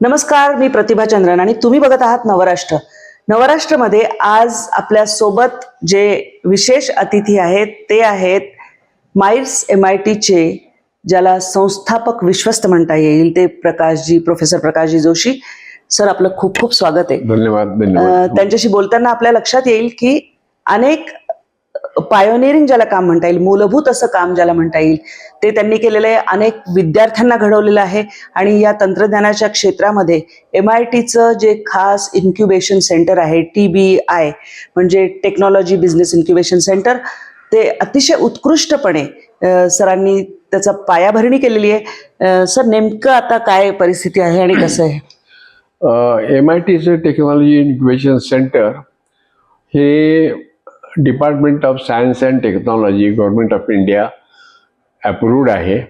नमस्कार मी प्रतिभा चंद्रन आणि तुम्ही बघत आहात नवराष्ट्र. नवराष्ट्रमध्ये आज आपल्यासोबत जे विशेष अतिथी आहेत ते आहेत माइल्स एम आय टीचे ज्याला संस्थापक विश्वस्त म्हणता येईल ते प्रकाशजी प्रोफेसर प्रकाशजी जोशी. सर आपलं खूप खूप स्वागत आहे. धन्यवाद त्यांच्याशी बोलताना आपल्या लक्षात येईल की अनेक पायोनिअरिंग ज्याला काम म्हणता येईल मूलभूत असं काम ज्याला म्हणता येईल ते त्यांनी केलेलं आहे. अनेक विद्यार्थ्यांना घडवलेलं आहे. आणि या तंत्रज्ञानाच्या क्षेत्रामध्ये एम आय टीचं जे खास इन्क्युबेशन सेंटर आहे टी बी आय म्हणजे टेक्नॉलॉजी बिझनेस इन्क्युबेशन सेंटर ते अतिशय उत्कृष्टपणे सरांनी त्याचा पायाभरणी केलेली आहे. सर नेमकं आता काय परिस्थिती आहे आणि कसं आहे? एम आय टीचं टेक्नॉलॉजी इन्क्युबेशन सेंटर हे department of science and technology government of India approved आहे.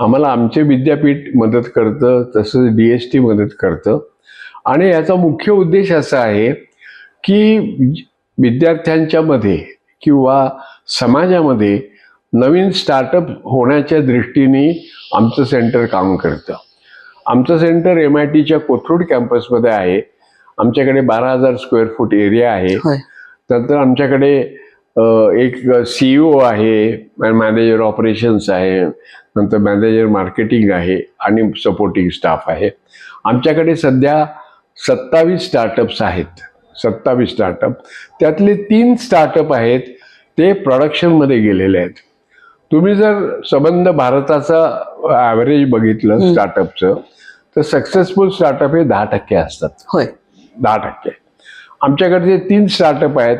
आम्हाला आमचे विद्यापीठ मदत करतं तसंच डी एस टी मदत करतं. आणि याचा मुख्य उद्देश असा आहे की विद्यार्थ्यांच्यामध्ये किंवा समाजामध्ये नवीन स्टार्टअप होण्याच्या दृष्टीने आमचं सेंटर काम करतं. आमचं सेंटर एम आय टीच्या कोथरूड कॅम्पसमध्ये आहे. आमच्याकडे बारा हजार स्क्वेअर फूट एरिया आहे. होय नंतर आमच्याकडे एक सी ओ आहे मॅनेजर ऑपरेशन्स आहे नंतर मॅनेजर मार्केटिंग आहे आणि सपोर्टिंग स्टाफ आहे. आमच्याकडे सध्या सत्तावीस स्टार्टअप्स आहेत सत्तावीस स्टार्टअप. त्यातले तीन स्टार्टअप आहेत ते प्रोडक्शनमध्ये गेलेले आहेत. तुम्ही जर संबंध भारताचा ॲव्हरेज बघितलं. स्टार्टअपचं तर सक्सेसफुल स्टार्टअप हे दहा टक्के असतात. होय. दहा टक्के. आमच्याकडे जे तीन स्टार्टअप आहेत.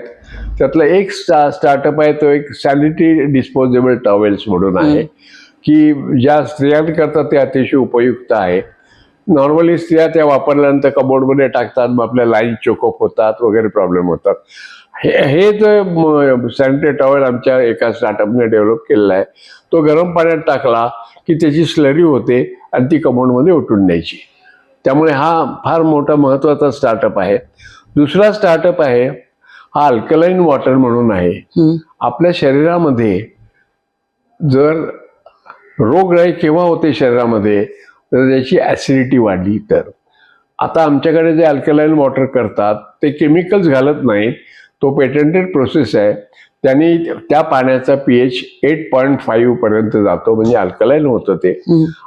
त्यातलं एक स्टा स्टार्टअप आहे तो एक सॅनिटरी डिस्पोजेबल टॉवेल्स म्हणून आहे. की ज्या स्त्रियांकरता ते अतिशय उपयुक्त आहे. नॉर्मली स्त्रिया त्या वापरल्यानंतर कबोर्डमध्ये टाकतात मग आपल्या लाईन चोकअप होतात वगैरे प्रॉब्लेम होतात. हे हे जो सॅनिटरी टॉवेल आमच्या एका स्टार्टअपने डेव्हलप केलेला आहे तो गरम पाण्यात टाकला की त्याची स्लरी होते आणि ती कबोर्डमध्ये ओटून द्यायची त्यामुळे हा फार मोठा महत्त्वाचा स्टार्टअप आहे. दुसरा स्टार्टअप आहे हा अल्कलाईन वॉटर म्हणून आहे. आपल्या शरीरामध्ये जर रोगराई केव्हा होते शरीरामध्ये तर त्याची ॲसिडिटी वाढली तर. आता आमच्याकडे जे अल्कलाईन वॉटर करतात ते केमिकल्स घालत नाहीत. तो पेटंटेड प्रोसेस आहे. त्यांनी त्या पाण्याचा पी एच एट पॉईंट फाईव्हपर्यंत जातो म्हणजे अल्कलाईन होतं ते.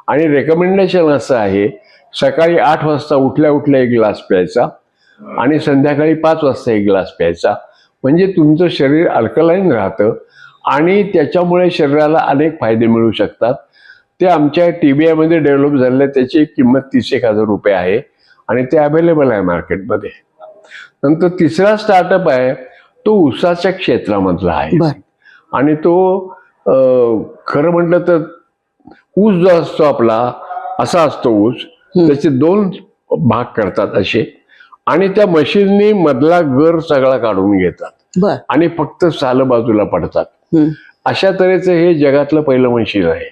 आणि रेकमेंडेशन असं आहे सकाळी आठ वाजता उठल्या उठल्या एक ग्लास प्यायचा. आणि संध्याकाळी पाच वाजता एक ग्लास प्यायचा. म्हणजे तुमचं शरीर अल्कलाईन राहतं आणि त्याच्यामुळे शरीराला अनेक फायदे मिळू शकतात. ते आमच्या टी बी आयमध्ये डेव्हलप झालेलं त्याची किंमत तीस एक हजार रुपये आहे आणि ते अवेलेबल आहे मार्केटमध्ये. नंतर तिसरा स्टार्टअप आहे तो ऊसाच्या क्षेत्रामधला आहे. आणि तो खरं म्हटलं तर ऊस जो असतो आपला असा असतो ऊस. त्याचे दोन भाग करतात असे. आणि त्या मशीननी मधला गर सगळा काढून घेतात. आणि फक्त साल बाजूला पडतात. अशा तऱ्हेचं हे जगातलं पहिलं मशीन आहे.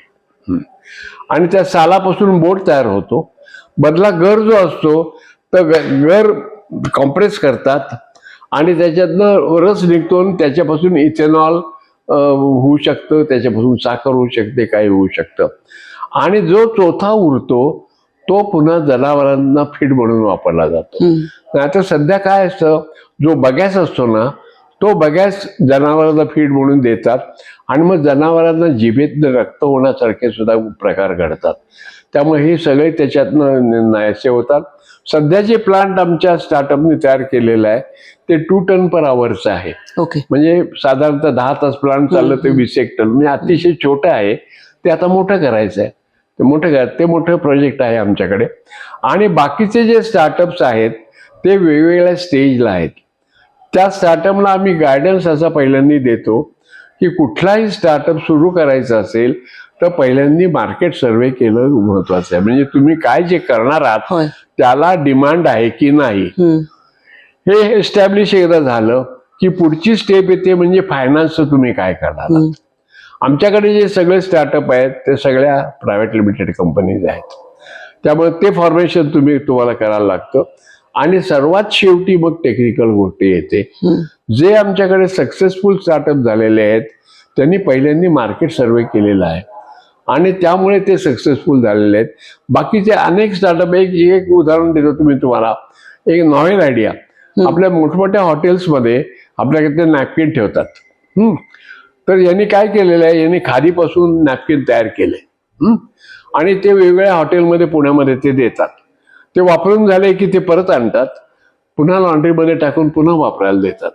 आणि त्या सालापासून बोट तयार होतो. मधला गर जो असतो तर गर कॉम्प्रेस करतात आणि त्याच्यातनं रस निघतो आणि त्याच्यापासून इथेनॉल होऊ शकतं त्याच्यापासून साखर होऊ शकते काही होऊ शकतं. आणि जो चौथा उरतो तो पुन्हा जनावरांना फीड म्हणून वापरला जातो. आता सध्या काय असतं जो बगॅस असतो ना तो बगॅस जनावरांना फीड म्हणून देतात आणि मग जनावरांना जिभेत रक्त होण्यासारखे सुद्धा प्रकार घडतात. त्यामुळे हे सगळे त्याच्यातनं न- नाहीसे होतात. सध्याचे प्लांट आमच्या स्टार्टअपने तयार केलेलं आहे ते टू टन पर आवरचं आहे. ओके म्हणजे साधारणतः दहा तास प्लांट चाललं ते वीस एक टन म्हणजे अतिशय छोटं आहे. ते आता मोठं करायचं आहे ते मोठं ते मोठं प्रोजेक्ट आहे आमच्याकडे. आणि बाकीचे जे स्टार्टअप्स आहेत ते वेगवेगळ्या स्टेजला आहेत. त्या स्टार्टअपला आम्ही गायडन्स असा पहिल्यांदा देतो की कुठलाही स्टार्टअप सुरू करायचं असेल तर पहिल्यांदा मार्केट सर्वे केलं महत्वाचं आहे. म्हणजे तुम्ही काय जे करणार आहात त्याला डिमांड आहे की नाही. हे एस्टॅब्लिश एकदा झालं की पुढची स्टेप येते म्हणजे फायनान्सचं तुम्ही काय करणार. आमच्याकडे जे सगळे स्टार्टअप आहेत ते सगळ्या प्रायव्हेट लिमिटेड कंपनीज आहेत. त्यामुळे ते फॉर्मेशन तुम्ही तुम्हाला करायला लागतं. आणि सर्वात शेवटी मग टेक्निकल गोष्टी येते. जे आमच्याकडे सक्सेसफुल स्टार्टअप झालेले आहेत त्यांनी पहिल्यांदा मार्केट सर्वे केलेला आहे. आणि त्यामुळे ते सक्सेसफुल झालेले आहेत. बाकीचे अनेक स्टार्टअप एक एक उदाहरण देतो तुम्ही तुम्हाला. एक नॉवेल आयडिया आपल्या मोठमोठ्या हॉटेल्समध्ये आपल्याकडे नॅपकिन ठेवतात. तर यांनी काय केलेलं आहे? यांनी खादीपासून नॅपकिन तयार केले. आणि ते वेगवेगळ्या हॉटेलमध्ये पुण्यामध्ये ते देतात. ते वापरून झाले की ते परत आणतात. पुन्हा लॉन्ड्रीमध्ये टाकून पुन्हा वापरायला देतात.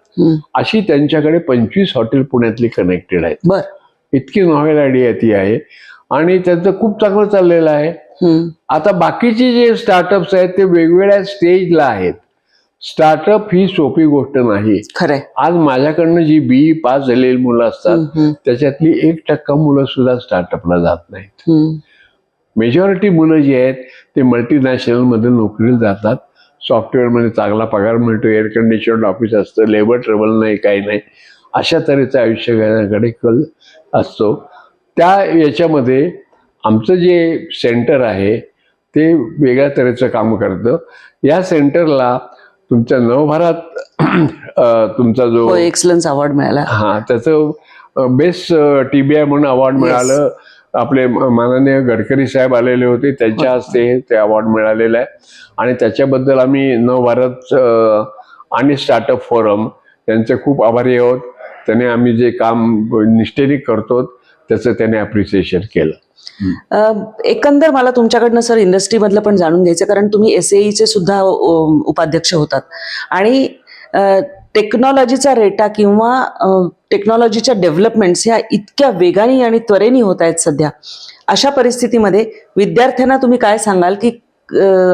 अशी त्यांच्याकडे पंचवीस हॉटेल पुण्यातली कनेक्टेड आहेत. बर. इतकी नॉवेल आयडिया ती आहे. आणि त्यांचं खूप चांगलं चाललेलं आहे. आता बाकीचे जे स्टार्टअप्स आहेत ते वेगवेगळ्या स्टेजला आहेत. स्टार्टअप ही सोपी गोष्ट नाही. खरंय. आज माझ्याकडनं जी बी पास झालेली मुलं असतात त्याच्यातली एक टक्का मुलं सुद्धा स्टार्टअपला जात नाहीत. मेजॉरिटी मुलं जी आहेत ते मल्टीनॅशनलमध्ये नोकरीला जातात. सॉफ्टवेअरमध्ये चांगला पगार मिळतो एअर कंडिशन ऑफिस असतं लेबर ट्रबल नाही काही नाही. अशा तऱ्हेचं आयुष्य घराकडे कल असतो. त्या याच्यामध्ये आमचं जे सेंटर आहे ते वेगळ्या तऱ्हेचं काम करतं. या सेंटरला तुमच्या नवभारत तुमचा जो हो एक्सलन्स अवॉर्ड मिळाला. हा त्याचं बेस्ट टीबीआय म्हणून अवॉर्ड मिळालं. आपले माननीय गडकरी साहेब आलेले होते. त्यांच्या हस्ते ते अवॉर्ड मिळालेलं आहे. आणि त्याच्याबद्दल आम्ही नवभारत आणि स्टार्टअप फोरम यांचे खूप आभारी आहोत. त्याने आम्ही जे काम निष्ठेने करतो त्याचं त्याने अप्रिसिएशन केलं. एकंदर मला तुमच्याकडनं सर इंडस्ट्रीमधलं पण जाणून घ्यायचं कारण तुम्ही एस चे सुद्धा उपाध्यक्ष होतात. आणि टेक्नॉलॉजीचा रेटा किंवा टेक्नॉलॉजीच्या डेव्हलपमेंट्स ह्या इतक्या वेगाने आणि त्वरेने होत आहेत सध्या. अशा परिस्थितीमध्ये विद्यार्थ्यांना तुम्ही काय सांगाल की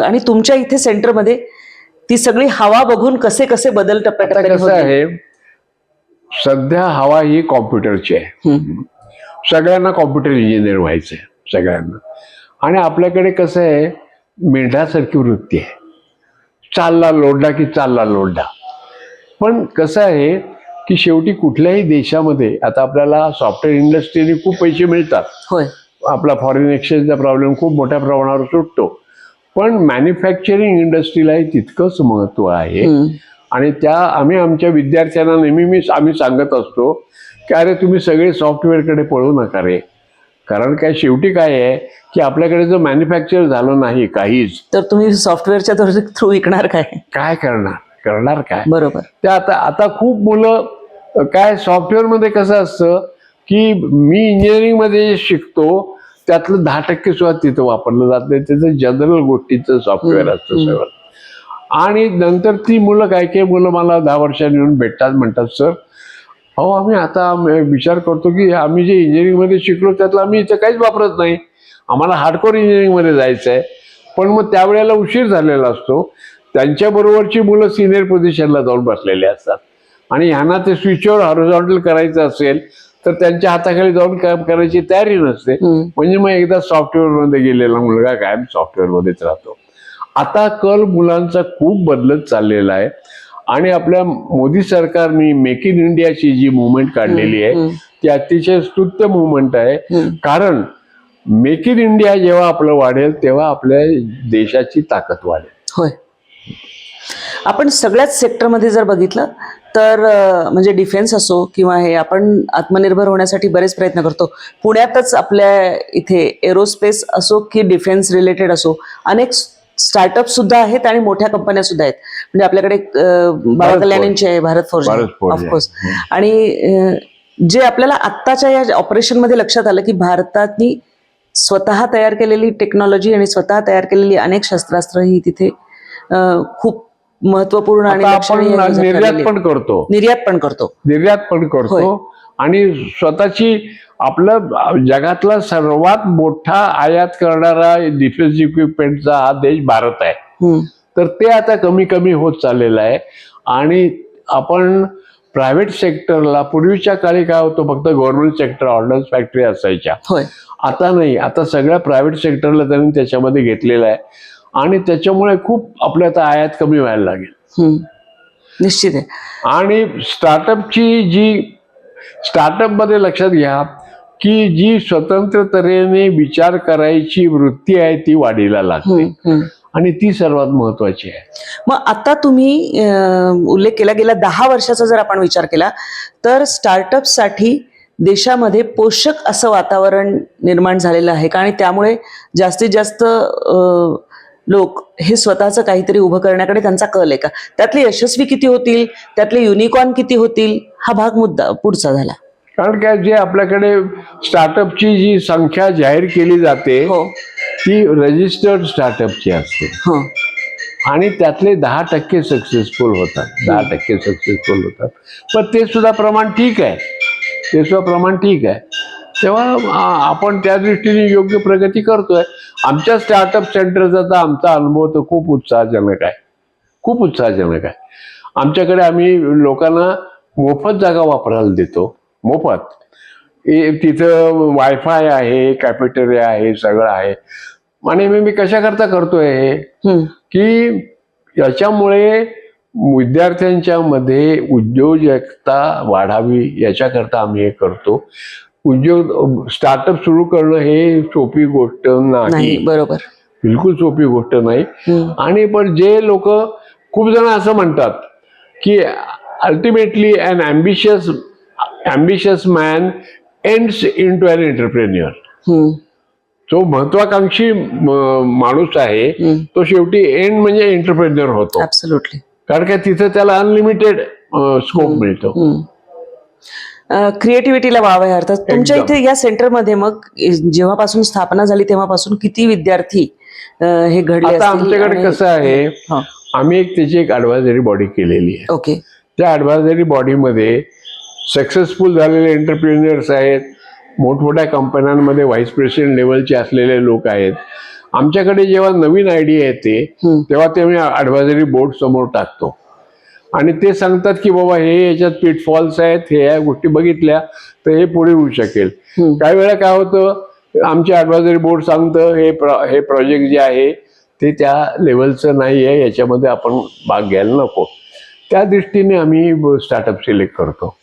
आणि तुमच्या इथे सेंटरमध्ये ती सगळी हवा बघून कसे कसे बदल होतील? आहे सध्या हवा ही कॉम्प्युटरची आहे. सगळ्यांना कॉम्प्युटर इंजिनियर व्हायचं आहे सगळ्यांना. आणि आपल्याकडे कसं आहे मेंढासारखी वृत्ती आहे. चालला लोडला की चालला लोडला पण कसं आहे की शेवटी कुठल्याही देशामध्ये आता आपल्याला सॉफ्टवेअर इंडस्ट्रीने खूप पैसे मिळतात. होय. आपला फॉरेन एक्सचेंजचा प्रॉब्लेम खूप मोठ्या प्रमाणावर सुटतो. पण मॅन्युफॅक्चरिंग इंडस्ट्रीलाही तितकंच महत्त्व आहे. आणि त्या आम्ही आमच्या विद्यार्थ्यांना नेहमी मी आम्ही सांगत असतो की अरे तुम्ही सगळे सॉफ्टवेअरकडे पळू नका रे. कारण काय शेवटी काय आहे की आपल्याकडे जर मॅन्युफॅक्चर झालं नाही काहीच तर तुम्ही सॉफ्टवेअरच्या थ्रू विकणार काय? काय करणार? करणार काय? बरोबर. ते आता आता खूप मुलं काय सॉफ्टवेअरमध्ये कसं असतं की मी इंजिनिअरिंगमध्ये जे शिकतो त्यातलं दहा टक्के सुद्धा तिथं वापरलं जात नाही. त्याचं जनरल गोष्टीचं सॉफ्टवेअर असतं. सगळं. आणि नंतर ती मुलं काय काय मुलं मला दहा वर्षांनी येऊन भेटतात म्हणतात सर अहो आम्ही आता विचार करतो की आम्ही जे इंजिनिअरिंगमध्ये शिकलो त्यातलं आम्ही इथं काहीच वापरत नाही. आम्हाला हार्डकोर इंजिनिअरिंगमध्ये जायचं आहे पण मग त्यावेळेला उशीर झालेला असतो. त्यांच्याबरोबरची मुलं सिनियर पोझिशनला जाऊन बसलेले असतात. आणि ह्यांना ते स्विचवर हॉरिझॉन्टल करायचं असेल तर त्यांच्या हाताखाली जाऊन काम करायची तयारी नसते. म्हणजे मग एकदा सॉफ्टवेअरमध्ये गेलेला मुलगा कायम सॉफ्टवेअरमध्येच राहतो. आता कल मुलांचा खूप बदलत चाललेला आहे. आणि आपल्या मोदी सरकारने मेक इन इंडियाची जी मुवमेंट काढलेली आहे. ती अतिशय स्तुत्य मुवमेंट आहे. कारण मेक इन इंडिया जेव्हा आपलं वाढेल तेव्हा आपल्या देशाची ताकद वाढेल. होय. आपण सगळ्याच सेक्टरमध्ये जर बघितलं तर म्हणजे डिफेन्स असो किंवा हे आपण आत्मनिर्भर होण्यासाठी बरेच प्रयत्न करतो. पुण्यातच आपल्या इथे एरोस्पेस असो की डिफेन्स रिलेटेड असो अनेक स्टार्टअप सुद्धा आहेत आणि मोठ्या कंपन्या सुद्धा आहेत. म्हणजे आपल्याकडे बाबा भारत कल्याणींची आहे भारत फौज आहे. ऑफकोर्स आणि जे आपल्याला आत्ताच्या या ऑपरेशनमध्ये लक्षात आलं की भारतातनी स्वतः तयार केलेली टेक्नॉलॉजी आणि स्वतः तयार केलेली अनेक शस्त्रास्त्र ही तिथे खूप महत्त्वपूर्ण आणि निर्यात. पण करतो. निर्यात पण करतो. निर्यात पण करतो. आणि स्वतःची आपलं जगातला सर्वात मोठा आयात करणारा डिफेन्स इक्विपमेंटचा हा देश भारत आहे. तर ते आता कमी कमी होत चाललेलं आहे. आणि आपण प्रायव्हेट सेक्टरला पूर्वीच्या काळी काय होतं फक्त गव्हर्नमेंट सेक्टर ऑर्डन्स फॅक्टरी असायच्या. आता नाही आता सगळ्या प्रायव्हेट सेक्टरला त्यांनी त्याच्यामध्ये घेतलेलं आहे. आणि त्याच्यामुळे खूप आपल्या आता आयात कमी व्हायला लागेल. हम्म, निश्चित आहे. आणि स्टार्टअपची जी स्टार्टअपमध्ये लक्षात घ्या की जी स्वतंत्र तऱ्हेने विचार करायची वृत्ती आहे ती वाढीला लागते. आणि ती सर्वात महत्वाची आहे. मग आता तुम्ही उल्लेख केला गेला दहा वर्षाचा जर आपण विचार केला तर स्टार्टअपसाठी देशामध्ये पोषक असं वातावरण निर्माण झालेलं आहे का? आणि त्यामुळे जास्तीत जास्त लोक हे स्वतःचं काहीतरी उभं करण्याकडे त्यांचा कल आहे का? त्यातले यशस्वी किती होतील? त्यातले युनिकॉर्न किती होतील? हा भाग मुद्दा पुढचा झाला. कारण काय जे आपल्याकडे स्टार्टअपची जी संख्या जाहीर केली जाते हो. ती रजिस्टर्ड स्टार्टअपची असते. हो. आणि त्यातले दहा टक्के सक्सेसफुल होतात. दहा टक्के सक्सेसफुल होतात. पण ते सुद्धा प्रमाण ठीक आहे. ते सुद्धा प्रमाण ठीक आहे. तेव्हा आ, आपण त्या दृष्टीने योग्य प्रगती करतोय. आमच्या स्टार्टअप सेंटरचा तर आमचा अनुभव तर खूप उत्साहजनक आहे. खूप उत्साहजनक आहे. आमच्याकडे आम्ही लोकांना मोफत जागा वापरायला देतो. मोफत. तिथं वायफाय आहे कॅफेटेरिया आहे सगळं आहे. आणि मी मी कशाकरता करतोय हे. की याच्यामुळे विद्यार्थ्यांच्या मध्ये उद्योजकता वाढावी याच्याकरता आम्ही हे करतो. उद्योग स्टार्टअप सुरू करणं हे सोपी गोष्ट नाही. बरोबर. बिलकुल सोपी गोष्ट नाही. आणि पण जे लोक खूप जण असं म्हणतात की ultimately an ambitious ambitious man ends into an entrepreneur. जो महत्वाकांक्षी माणूस आहे. तो शेवटी एंड म्हणजे एंटरप्रेन्युअर होतो. कारण का तिथं त्याला अनलिमिटेड स्कोप मिळतो. क्रिएटिव्हिटीला वाव आहे अर्थात. तुमच्या. इथे या सेंटरमध्ये मग जेव्हापासून स्थापना झाली तेव्हापासून किती विद्यार्थी हे घडले आता आमच्याकडे कसं आहे. आम्ही एक त्याची एक ॲडवायझरी बॉडी केलेली आहे. ओके त्या ॲडवायझरी बॉडीमध्ये सक्सेसफुल झालेले एंटरप्रिन्युअर्स आहेत. मोठमोठ्या कंपन्यांमध्ये व्हाईस प्रेसिडेंट लेवलचे असलेले लोक आहेत. आमच्याकडे जेव्हा नवीन आयडिया येते. तेव्हा ते मी ॲडवायझरी बोर्ड समोर टाकतो. आणि ते सांगतात की बाबा हे याच्यात पिटफॉल्स आहेत हे या गोष्टी बघितल्या तर हे पुढे होऊ शकेल. काही वेळा काय होतं आमचे ॲडवायझरी बोर्ड सांगतं हे प्र हे प्रोजेक्ट जे आहे ते त्या लेवलचं नाही आहे याच्यामध्ये आपण भाग घ्यायला नको. त्या दृष्टीने आम्ही स्टार्टअप सिलेक्ट करतो.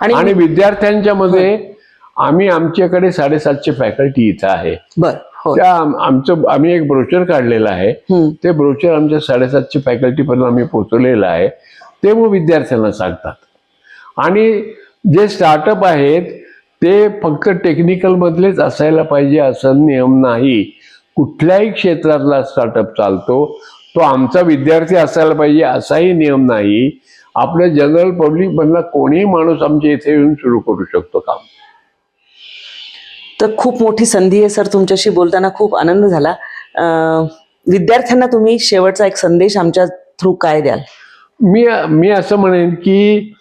आणि विद्यार्थ्यांच्या मध्ये आम्ही आमच्याकडे साडेसातशे फॅकल्टी इथं आहे. बर त्या आम- आमचं आम्ही एक ब्रोचर काढलेलं आहे. ते ब्रोचर आमच्या साडेसातशे फॅकल्टी पर्यंत आम्ही पोहोचवलेलं आहे. ते मग विद्यार्थ्यांना सांगतात. आणि जे स्टार्टअप आहेत ते फक्त टेक्निकल मधलेच असायला पाहिजे असं नियम नाही. कुठल्याही क्षेत्रातला स्टार्टअप चालतो. तो आमचा विद्यार्थी असायला पाहिजे असाही नियम नाही. आपल्या जनरल पब्लिक मधला कोणीही माणूस आमच्या इथे येऊन सुरू करू शकतो काम. तर खूप मोठी संधी आहे सर तुमच्याशी बोलताना खूप आनंद झाला. विद्यार्थ्यांना तुम्ही शेवटचा एक संदेश आमच्या थ्रू काय द्याल? मी मी असं म्हणेन की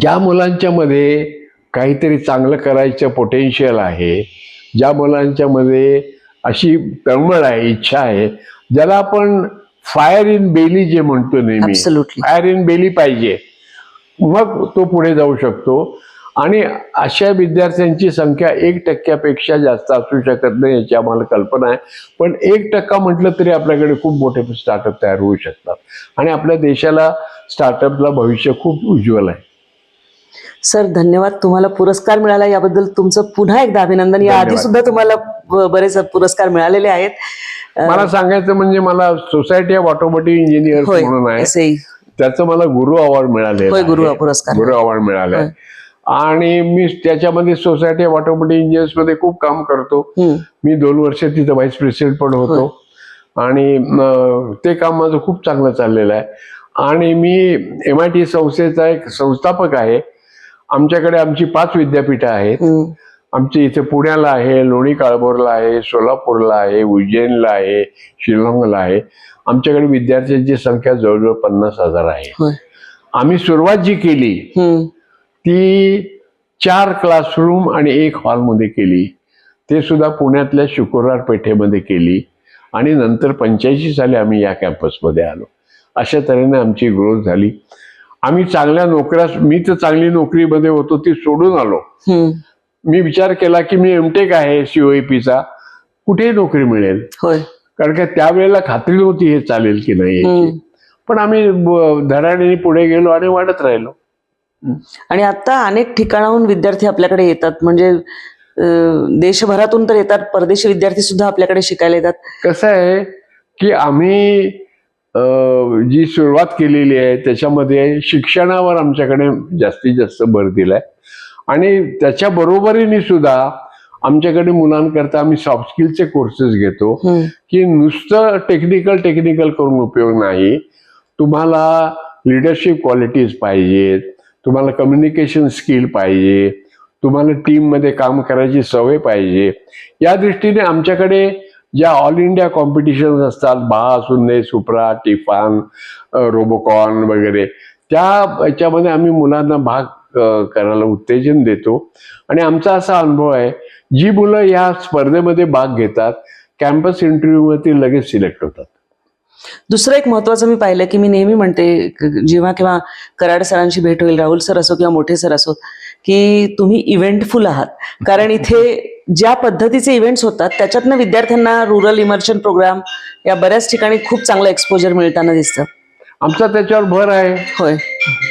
ज्या मुलांच्या मध्ये काहीतरी चांगलं करायचं पोटेन्शियल आहे ज्या मुलांच्या मध्ये अशी तळमळ आहे इच्छा आहे ज्याला आपण फायर इन बेली जे म्हणतो नेहमी. फायर इन बेली पाहिजे. मग तो पुढे जाऊ शकतो. आणि अशा विद्यार्थ्यांची संख्या एक टक्क्यापेक्षा जास्त असू शकत नाही याची आम्हाला कल्पना आहे. पण एक टक्का म्हटलं तरी आपल्याकडे खूप मोठे स्टार्टअप तयार होऊ शकतात. आणि आपल्या देशाला स्टार्टअपला भविष्य खूप उज्ज्वल आहे. सर धन्यवाद. तुम्हाला पुरस्कार मिळाला. याबद्दल तुमचं पुन्हा एकदा अभिनंदन. या आधी. सुद्धा तुम्हाला बरेच पुरस्कार मिळालेले आहेत. मला सांगायचं म्हणजे मला सोसायटी ऑफ ऑटोमोटिव्ह इंजिनियर म्हणून आहे. त्याचं मला गुरु अवॉर्ड मिळाले गुरु पुरस्कार. गुरु अवॉर्ड मिळालाय होय. आणि मी त्याच्यामध्ये सोसायटी ऑफ ऑटोमोटिव्ह इंजिनियर्समध्ये खूप काम करतो. मी दोन वर्ष तिथं व्हाईस प्रेसिडेंट पण होतो आणि ते काम माझं खूप चांगलं चाललेलं आहे आणि मी एम आय टी संस्थेचा एक संस्थापक आहे आमच्याकडे आमची पाच विद्यापीठं आहेत. आमच्या इथे पुण्याला आहे लोणी काळभोरला आहे सोलापूरला आहे उज्जैनला आहे शिलाँगला आहे. आमच्याकडे विद्यार्थ्यांची संख्या जवळजवळ पन्नास हजार आहे. आम्ही सुरुवात जी केली. ती चार क्लासरूम आणि एक हॉलमध्ये केली. ते सुद्धा पुण्यातल्या शुक्रवार पेठेमध्ये केली आणि नंतर पंच्याऐंशी साली आम्ही या कॅम्पसमध्ये आलो. अशा तऱ्हेने आमची ग्रोथ झाली. आम्ही चांगल्या नोकऱ्या मी तर चांगली नोकरीमध्ये होतो ती सोडून आलो. मी विचार केला की मी एमटेक आहे सीओईपीचा कुठेही नोकरी मिळेल. होय. कारण का त्यावेळेला खात्री नव्हती हे चालेल की नाही. पण आम्ही धडाडीने पुढे गेलो आणि वाढत राहिलो. आणि आता अनेक ठिकाणाहून विद्यार्थी आपल्याकडे येतात. म्हणजे देशभरातून तर येतात. परदेशी विद्यार्थी सुद्धा आपल्याकडे शिकायला येतात. कसं आहे की आम्ही जी सुरुवात केलेली आहे त्याच्यामध्ये शिक्षणावर आमच्याकडे जास्तीत जास्त भर दिलाय. आणि त्याच्या बरोबरीने सुद्धा आमच्याकडे मुलांकरता आम्ही सॉफ्ट स्किलचे कोर्सेस घेतो. की नुसतं टेक्निकल टेक्निकल करून उपयोग नाही. तुम्हाला लिडरशिप क्वालिटीज पाहिजेत. तुम्हाला कम्युनिकेशन स्किल पाहिजे. तुम्हाला टीममध्ये काम करायची सवय पाहिजे. या दृष्टीने आमच्याकडे ज्या ऑल इंडिया कॉम्पिटिशन असतात बहा सुन्ने सुप्रा टिफान रोबोकॉन वगैरे त्या याच्यामध्ये आम्ही मुलांना भाग करायला उत्तेजन देतो. आणि आमचा असा अनुभव आहे जी मुलं या स्पर्धेमध्ये भाग घेतात कॅम्पस इंटरव्ह्यूवरती लगेच सिलेक्ट होतात. दुसरं एक महत्वाचं मी पाहिलं की मी नेहमी म्हणते जेव्हा केव्हा कराड सरांची भेट होईल राहुल सर असो किंवा मोठे सर असो की तुम्ही इव्हेंटफुल आहात. कारण इथे ज्या पद्धतीचे इव्हेंट्स होतात त्याच्यातनं विद्यार्थ्यांना रुरल इमर्शन प्रोग्राम या बऱ्याच ठिकाणी खूप चांगलं एक्सपोजर मिळताना दिसतं. आमचा त्याच्यावर भर आहे. होय.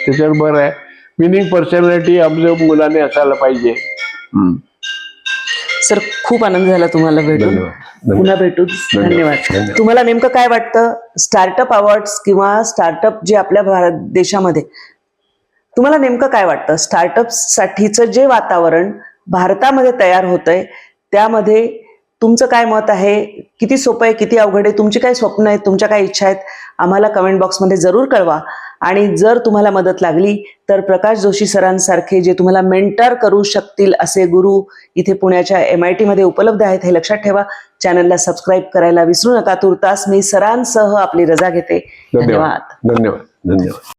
त्याच्यावर भर आहे. विनिंग पर्सनॅलिटी आमच्या मुलाने असायला पाहिजे. सर खूप आनंद झाला तुम्हाला भेटून. धन्यवाद. पुन्हा भेटू धन्यवाद. तुम्हाला नेमकं काय वाटतं? स्टार्टअप अवॉर्ड्स किंवा स्टार्टअप जे आपल्या भारत देशामध्ये तुम्हाला नेमकं काय वाटतं? स्टार्टअप साठीचं जे वातावरण भारतामध्ये तयार होतंय त्यामध्ये तुमचं काय मत आहे? किती सोपं आहे किती अवघड आहे तुमची काय स्वप्न आहेत तुमच्या काय इच्छा आहेत आम्हाला कमेंट बॉक्समध्ये जरूर कळवा. आणि जर तुम्हाला मदत लागली तर प्रकाश जोशी सरांसारखे जे तुम्हाला मेंटर करू शकतील असे गुरु इथे पुण्याच्या एम आय टीमध्ये उपलब्ध आहेत हे लक्षात ठेवा. चॅनलला सबस्क्राईब करायला विसरू नका. तुर्तास मी सरांसह आपली रजा घेते. धन्यवाद. धन्यवाद. धन्यवाद. धन्यवाद.